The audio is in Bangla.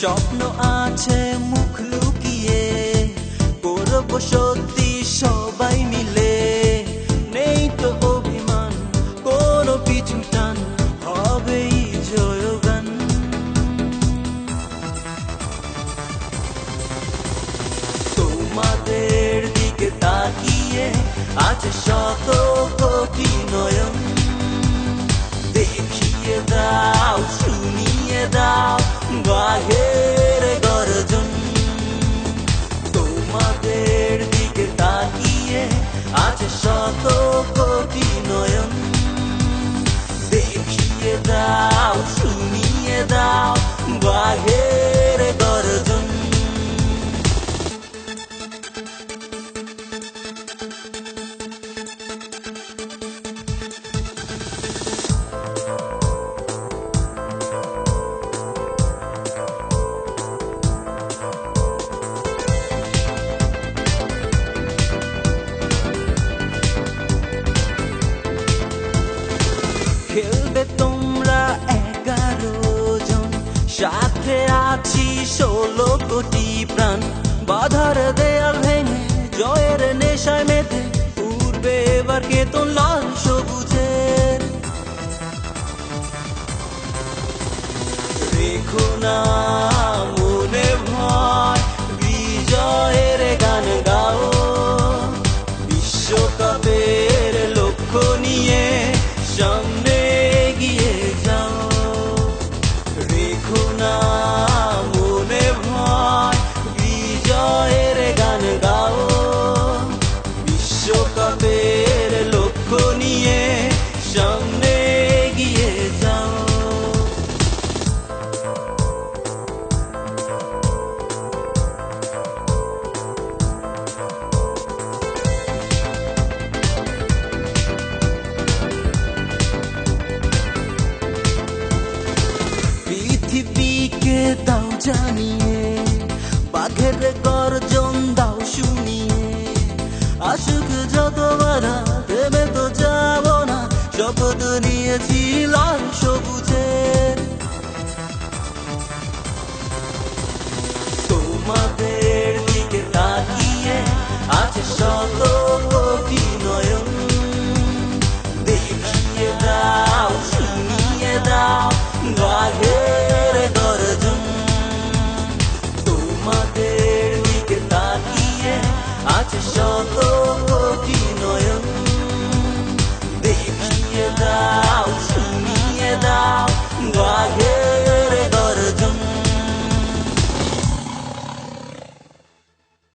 স্বপ্ন আছে মুখ লুকিয়ে করব সত্যি সবাই মিলে। নেই তো অভিমান কোনো পিছু আছে শত কোটি নয়ন সাথে আছি ষোলো কোটি প্রাণ। বাধার দেয়াল ভেঙে জয়ের নেশায় মেতে উঠবে এবার কে তো লাল সবুজের রেখো না। পৃথিবীকে দাও জানিয়ে, বাঘের গর্জন দাও শুনিয়ে। আসুক যত বাধা দেবে তো যাব না, শপথ নিয়েছি লাল সবুজের